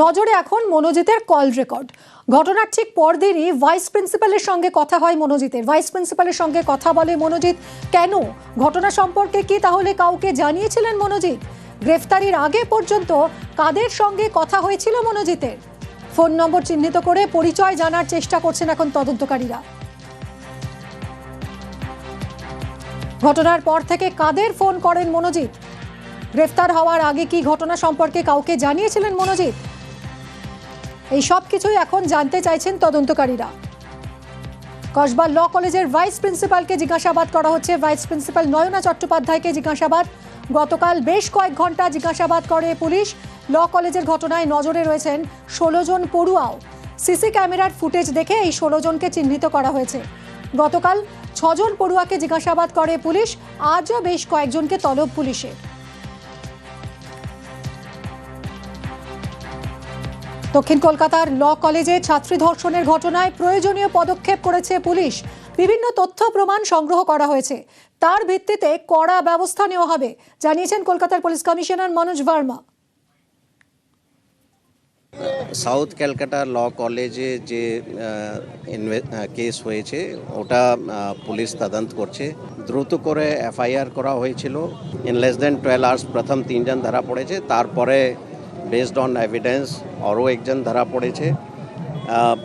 নজরে এখন মনোজিতের call record. ঘটনার ঠিক পরদিনই ভাইস প্রিন্সিপালের সঙ্গে কথা হয় মনোজিতের। ভাইস প্রিন্সিপালের সঙ্গে কথা বলে মনোজিৎ, কেন? ঘটনা সম্পর্কে কি তাহলে কাউকে জানিয়েছিলেন মনোজিৎ? গ্রেফতারির আগে পর্যন্ত কাদের সঙ্গে কথা হয়েছিল মনোজিতের? ফোন নম্বর চিহ্নিত করে পরিচয় জানার চেষ্টা করছেন এখন তদন্তকারীরা। ঘটনার পর থেকে কাদের ফোন করেন মনোজিৎ? গ্রেফতার হওয়ার আগে কি ঘটনা সম্পর্কে কাউকে জানিয়েছিলেন মনোজিৎ? এই সব কিছুই এখন জানতে চাইছেন তদন্তকারীরা। কসবা ল কলেজের ভাইস প্রিন্সিপালকে জিজ্ঞাসাবাদ করা হচ্ছে। ভাইস প্রিন্সিপাল নয়না চট্টোপাধ্যায়কে জিজ্ঞাসাবাদ। গতকাল বেশ কয়েক ঘণ্টা জিজ্ঞাসাবাদ করে পুলিশ। ল কলেজের ঘটনায় নজরে রয়েছেন ষোলো জন পড়ুয়াও। সিসি ক্যামেরার ফুটেজ দেখে এই ষোলো জনকে চিহ্নিত করা হয়েছে। গতকাল ছজন পড়ুয়াকে জিজ্ঞাসাবাদ করে পুলিশ। আজও বেশ কয়েকজনকে তলব পুলিশের। দক্ষিণ কলকাতার ল কলেজে ছাত্রী ধর্ষণের ঘটনায় প্রয়োজনীয় পদক্ষেপ করেছে পুলিশ। বিভিন্ন তথ্য প্রমাণ সংগ্রহ করা হয়েছে। তার ভিত্তিতে কড়া ব্যবস্থা নেওয়া হবে, জানিয়েছেন কলকাতার police commissioner Manoj Verma. South Calcutta law কলেজে যে কেস হয়েছে, ওটা পুলিশ তদন্ত করছে। দ্রুত করে এফআইআর করা হয়েছিল। In less than twelve hours প্রথম তিনজন ধরা পড়েছে। তারপরে বেসড অন এভিডেন্স আরও একজন ধরা পড়েছে আহ,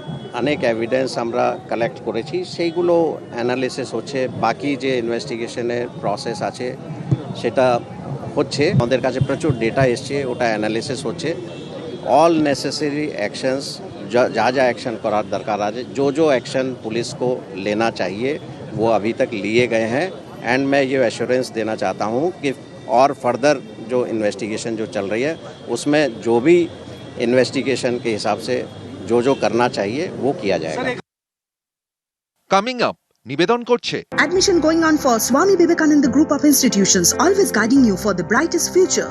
অনেক এভিডেন্স আমরা কালেক্ট করেছি সেইগুলো অ্যানালিসিস হচ্ছে বাকি যে ইনভেস্টিগেশনের প্রসেস আছে সেটা হচ্ছে আমাদের কাছে প্রচুর ডেটা এসছে ওটা অ্যানালিসিস হচ্ছে ऑल नेसेसरी एक्शंस जहाँ जहाँ एक्शन करार दरकार आज जो जो एक्शन पुलिस को लेना चाहिए वो अभी तक लिए गए हैं एंड मैं ये एश्योरेंस देना चाहता हूँ कि और फर्दर जो इन्वेस्टिगेशन जो चल रही है उसमें जो भी इन्वेस्टिगेशन के हिसाब से जो जो करना चाहिए वो किया जाएगा কামিং আপ নিবেদন করছে Admission going on for Swami Vivekananda Group of Institutions, always guiding you for the brightest future.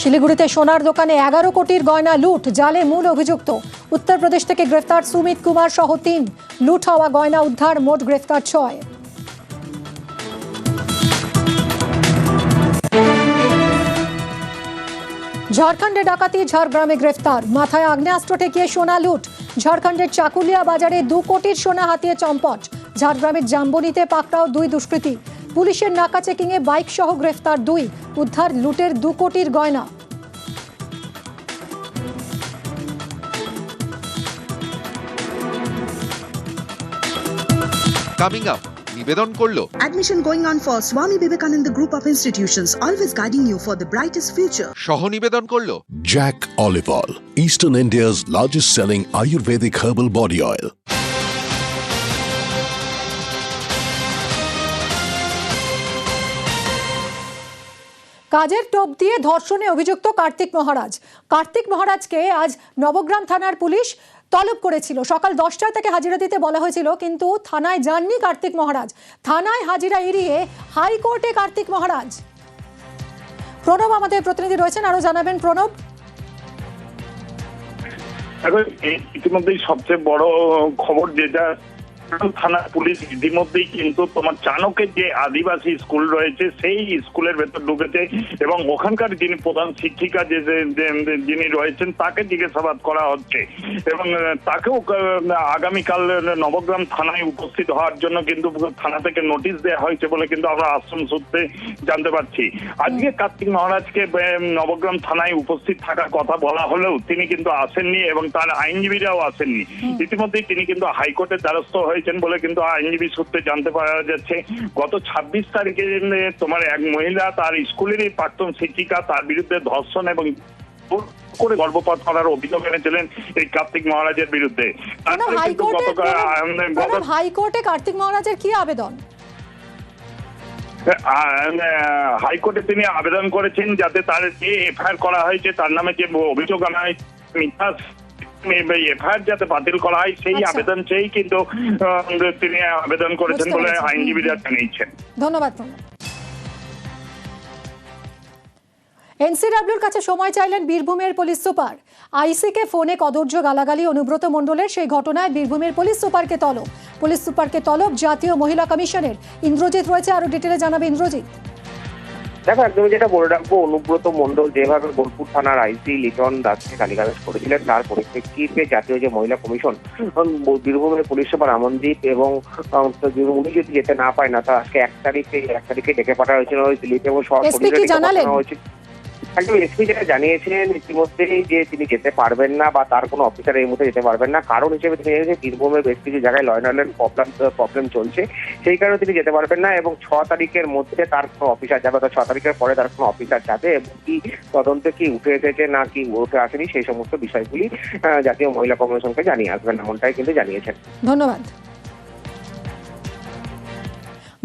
শিলিগুড়িতে সোনার দোকানে এগারো কোটির গয়না লুট জালে মূল অভিযুক্ত উত্তরপ্রদেশ থেকে গ্রেফতার সুমিত কুমার সহ তিন লুট হওয়া গয়না উদ্ধার মোট গ্রেফতার ছয় ঝাড়খণ্ডে ডাকাতি, ঝাড়গ্রামে গ্রেফতার। মাথায় আগ্নেয়াস্ত্র ঠেকিয়ে সোনা লুট। ঝাড়খণ্ডের চাকুলিয়া বাজারে দু কোটির সোনা হাতিয়ে চম্পট। ঝাড়গ্রামের জাম্বনিতে পাকড়াও দুই দুষ্কৃতী। পুলিশের নাকা চেকিংয়ে বাইক সহ গ্রেফতার দুই। উদ্ধার লুটের দু কোটির গয়না। কামিং আপ নিবেদন করল। Admission going on for Swami Vivekananda group of institutions always guiding you for the brightest future সহ নিবেদন করল। Jack olive eastern India's largest selling ayurvedic herbal body oil কাজের টোপ দিয়ে ধর্ষণে অভিযুক্ত কার্তিক মহারাজ। কার্তিক মহারাজকে আজ নবগ্রাম থানার পুলিশ তলব করেছিল। সকাল দশটায় তাকে হাজিরা দিতে বলা হয়েছিল, কিন্তু থানায় যাননি কার্তিক মহারাজ। থানায় হাজিরা এড়িয়ে হাইকোর্টে কার্তিক মহারাজ। প্রণব আমাদের প্রতিনিধি রয়েছেন, আরও জানাবেন প্রণব। এখন ইতিমধ্যেই সবচেয়ে বড় খবর যেটা থানা পুলিশ ইতিমধ্যেই কিন্তু তোমার চাণকের যে আদিবাসী স্কুল রয়েছে সেই স্কুলের ভেতর ঢুকেছে এবং ওখানকার যিনি প্রধান শিক্ষিকা যে যিনি রয়েছেন তাকে জিজ্ঞাসাবাদ করা হচ্ছে। এবং তাকেও আগামীকাল নবগ্রাম থানায় উপস্থিত হওয়ার জন্য কিন্তু থানা থেকে নোটিশ দেওয়া হয়েছে বলে কিন্তু আমরা আশ্রম সূত্রে জানতে পারছি। আজকে কার্তিক মহারাজকে নবগ্রাম থানায় উপস্থিত থাকার কথা বলা হলেও তিনি কিন্তু আসেননি এবং তার আইনজীবীরাও আসেননি। ইতিমধ্যেই তিনি কিন্তু হাইকোর্টের দ্বারস্থ হয়েছেন বলে কিন্তু আইনজীবী সূত্রে জানতে পারা যাচ্ছে। গত ছাব্বিশ তারিখে তোমার এক মহিলা তার স্কুলেরই প্রাক্তন শিক্ষিকা তার বিরুদ্ধে ধর্ষণ এবং করে গর্ভপাত করার অভিযোগ এনেছিলেন এই কার্তিক মহারাজের বিরুদ্ধে। প্রণব- গত প্রণব হাইকোর্টে কার্তিক মহারাজের কি আবেদন? হাইকোর্টে তিনি আবেদন করেছেন যাতে তার যে এফআইআর করা হয়েছে তার নামে যে অভিযোগ আনা হয়েছে মিথ্যা এফআইআর যাতে বাতিল করা হয় সেই আচ্ছা। আবেদন চেয়েই কিন্তু তিনি আবেদন করেছেন বলে আইনজীবীরা জানিয়েছেন। ধন্যবাদ এনসিডাব্লিউর কাছে সময় চাইলেন বীরভূমের পুলিশ সুপার। আইসিকে ফোনে কদর্য গালাগালি অনুব্রত মণ্ডলের সেই ঘটনায় বীরভূমের পুলিশ সুপারকে তলব। পুলিশ সুপারকে তলব জাতীয় মহিলা কমিশনের। ইন্দ্রজিৎ রয়েছে আরও ডিটেলে জানাবে ইন্দ্রজিৎ। দেখো একদমই যেটা বলে রাখব অনুব্রত মন্ডল যেভাবে বোলপুর থানার আইসি লিটন দাসকে গালিগালাজ করেছিলেন তার পরিপ্রেক্ষিতে জাতীয় যে মহিলা কমিশন বীরভূমের পুলিশ সুপার আমনদীপ এবং উনি যদি যেতে না পায় না তা আজকে এক তারিখে এক তারিখে ডেকে পাঠানো হয়েছিল এবং সব SP কি একদম এসপি যেটা জানিয়েছেন ইতিমধ্যেই যে তিনি যেতে পারবেন না বা তার কোনো অফিসার এই মুহূর্তে যেতে পারবেন না। কারণ হিসেবে তিনি জানিয়েছেন বীরভূমের বেশ কিছু জায়গায় লয় অ্যান্ড প্রবলেম প্রবলেম চলছে। সেই কারণে তিনি যেতে পারবেন না এবং ছ তারিখের মধ্যে তার কোনো অফিসার যাবে অর্থাৎ ছ তারিখের পরে তার কোনো অফিসার যাবে এবং কি তদন্তে কি উঠে এসেছে না কি উঠে আসেনি সেই সমস্ত বিষয়গুলি জাতীয় মহিলা কমিশনকে জানিয়ে আসবেন এমনটাই কিন্তু জানিয়েছেন। ধন্যবাদ।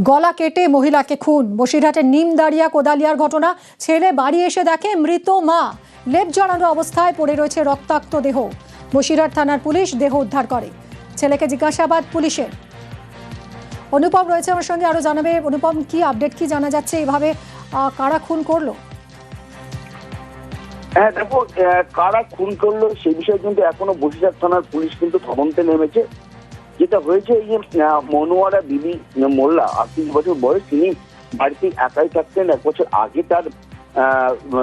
গলা কেটে মহিলাকে খুন। বসিরহাটের নিমদাঁড়িয়া কোদালিয়ার ঘটনা। ছেলে বাড়ি এসে দেখে মৃত মা। লেপ জড়ানো অবস্থায় পড়ে রয়েছে রক্তাক্ত দেহ। বসিরহাট থানার পুলিশ দেহ উদ্ধার করে। ছেলেকে জিজ্ঞাসাবাদ পুলিশের। অনুপম রয়েছে আমার সঙ্গে, আরও জানাবে। অনুপম, কি আপডেট কি জানা যাচ্ছে? এভাবে কারা খুন করল? হ্যাঁ দেখো কারা খুন করল, সে বিষয়ে কিন্তু এখনও বসিরহাট থানার পুলিশ কিন্তু তদন্তে নেমেছে। যেটা হয়েছে, এই মনোয়ারা বিবি মোল্লা আটত্রিশ বছর বয়স, তিনি বাড়িতে একাই থাকতেন। এক বছর আগে তার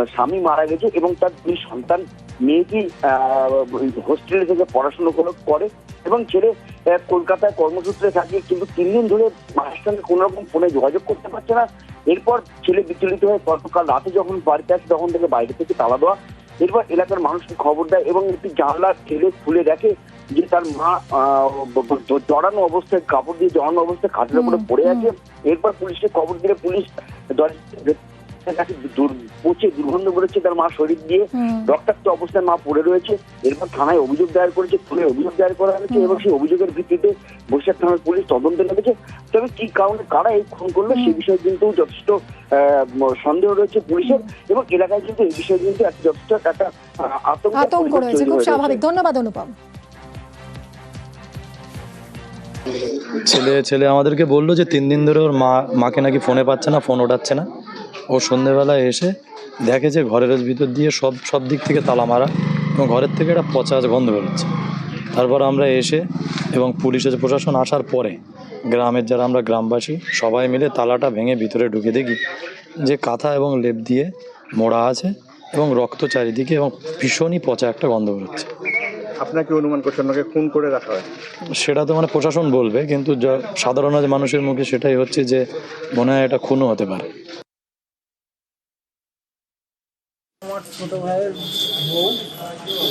স্বামী মারা গেছে এবং তার দুই সন্তান মেয়েটি হোস্টেলে থেকে পড়াশুনো করে- এবং ছেলে কলকাতায় কর্মসূত্রে থাকে, কিন্তু তিন দিন ধরে মায়ের সঙ্গে কোনো রকম ফোনে যোগাযোগ করতে পারছে না। এরপর ছেলে বিচলিত হয়ে গতকাল রাতে যখন বাড়িতে আসে, তখন থেকে বাইরে থেকে তালা দেওয়া। এরপর এলাকার মানুষকে খবর দেয় এবং একটি জানলা ঠেলে খুলে দেখে যে তার মা জড়ানো অবস্থায় কাপড় দিয়ে জড়ানো অবস্থায় খাটের উপরে পড়ে আছে। এরপর পুলিশকে খবর দিলে পুলিশ কাছে দুর- দুর্গন্ধ করেছে তার মা শরীর দিয়ে। রক্তাক্ত অবস্থায় মা পড়ে রয়েছে। এরপর থানায় অভিযোগ দায়ের করেছে থানায় অভিযোগ দায়ের করা হয়েছে এবং সেই অভিযোগের ভিত্তিতে বসিরহাট থানার পুলিশ তদন্তে নেমেছে। তবে কি কারণে কারা এই খুন করল সে বিষয়ে কিন্তু যথেষ্ট আহ, সন্দেহ রয়েছে পুলিশের এবং এলাকায় কিন্তু এই বিষয়ে কিন্তু একটা যথেষ্ট একটা আতঙ্ক রয়েছে খুব স্বাভাবিক। ধন্যবাদ অনুপম। ছেলে ছেলে আমাদেরকে বলল যে তিন দিন ধরে ওর মা, মাকে নাকি ফোনে পাচ্ছে না, ফোন ওঠাচ্ছে না। ও সন্ধেবেলায় এসে দেখে যে ঘরের ভিতর দিয়ে সব সব দিক থেকে তালা মারা এবং ঘরের থেকে একটা পচা গন্ধ বেরোচ্ছে। তারপর আমরা এসে এবং পুলিশের প্রশাসন আসার পরে গ্রামের যারা আমরা গ্রামবাসী সবাই মিলে তালাটা ভেঙে ভিতরে ঢুকে দেখি যে কাঁথা এবং লেপ দিয়ে মোড়া আছে এবং রক্ত চারিদিকে এবং ভীষণই পচা একটা গন্ধ বেরোচ্ছে। আপনাকে অনুমান করছেন ওনাকে খুন করে রাখা হয়। সেটা তো মানে প্রশাসন বলবে কিন্তু সাধারণ যে মানুষের মুখে সেটাই হচ্ছে যে মনে হয় এটা খুনও হতে পারে। আমার ছোট ভাইয়ের বউ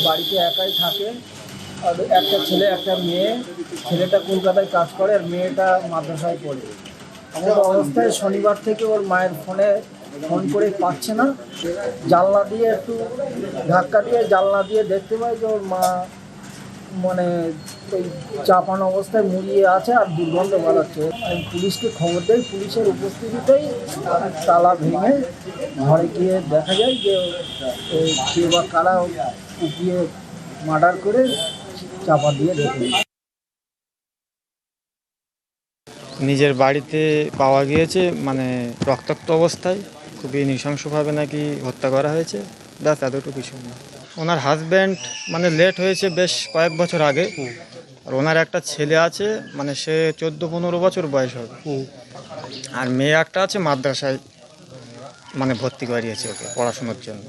বাড়িতে একাই থাকে আর একটা ছেলে একটা মেয়ে ছেলেটা কলকাতায় কাজ করে আর মেয়েটা মাদ্রাসায় পড়ে। এমন অবস্থায় শনিবার থেকে ওর মায়ের ফোনে ফোন করে পাচ্ছে না। জানলা দিয়ে একটু ধাক্কা দিয়ে জানলা দিয়ে দেখতে পাই যে ওর মা মানে ওই চাপানো অবস্থায় মুড়িয়ে আছে আর দুর্গন্ধ বাড়াচ্ছে। আমি পুলিশকে খবর দেয় পুলিশের উপস্থিতিতেই তালা ভেঙে ঘরে গিয়ে দেখা যায় যে কে বা কারা উঠিয়ে মার্ডার করে চাপা দিয়ে রেখে নিজের বাড়িতে পাওয়া গিয়েছে মানে রক্তাক্ত অবস্থায়। খুবই নৃশংসভাবে নাকি হত্যা করা হয়েছে। ব্যাস, এতটুকু না। ওনার হাজব্যান্ড মানে লেট হয়েছে বেশ কয়েক বছর আগে। আর ওনার একটা ছেলে আছে মানে সে চোদ্দ পনেরো বছর বয়স হবে। আর মেয়ে একটা আছে, মাদ্রাসায় মানে ভর্তি করিয়েছে ওকে পড়াশোনার জন্য।